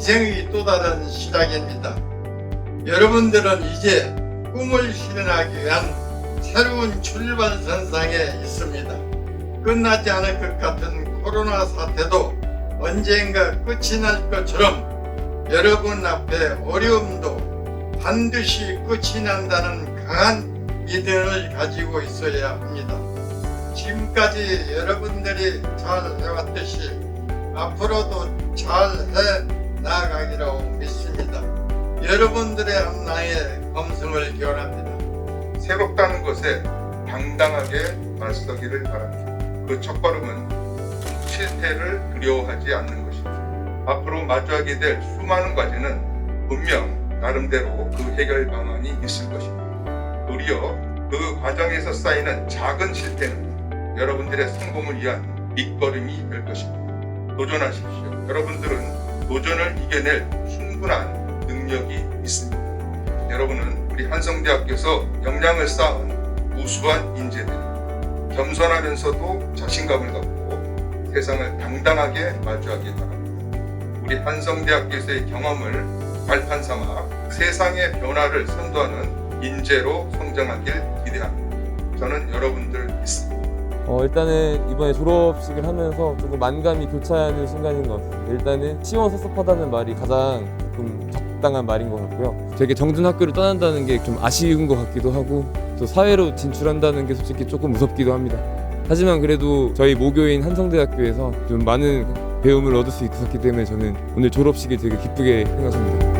인생의 또 다른 시작입니다. 여러분들은 이제 꿈을 실현하기 위한 새로운 출발선상에 있습니다. 끝나지 않을 것 같은 코로나 사태도 언젠가 끝이 날 것처럼 여러분 앞에 어려움도 반드시 끝이 난다는 강한 믿음을 가지고 있어야 합니다. 지금까지 여러분들이 잘 해왔듯이 앞으로도 잘 해. 여러분들의 한나의 감성을 기원합니다. 새롭다는 것에 당당하게 맞서기를 바랍니다. 그 첫걸음은 실패를 두려워하지 않는 것입니다. 앞으로 마주하게 될 수많은 과제는 분명 나름대로 그 해결 방안이 있을 것입니다. 도리어 그 과정에서 쌓이는 작은 실패는 여러분들의 성공을 위한 밑거름이 될 것입니다. 도전하십시오. 여러분들은 도전을 이겨낼 충분한 능력이 있습니다. 여러분은 우리 한성대학교에서 역량을 쌓은 우수한 인재들입니다. 겸손하면서도 자신감을 갖고 세상을 당당하게 마주하기 바랍니다. 우리 한성대학교에서의 경험을 발판 삼아 세상의 변화를 선도하는 인재로 성장하길 기대합니다. 저는 여러분들 믿습니다. 어, 일단은 이번에 졸업식을 하면서 조금 만감이 교차하는 순간인 것 같습니다. 일단은 시원섭섭하다는 말이 가장 조금 적당한 말인 것 같고요. 되게 정든 학교를 떠난다는 게 좀 아쉬운 것 같기도 하고 또 사회로 진출한다는 게 솔직히 조금 무섭기도 합니다. 하지만 그래도 저희 모교인 한성대학교에서 좀 많은 배움을 얻을 수 있었기 때문에 저는 오늘 졸업식이 되게 기쁘게 생각합니다.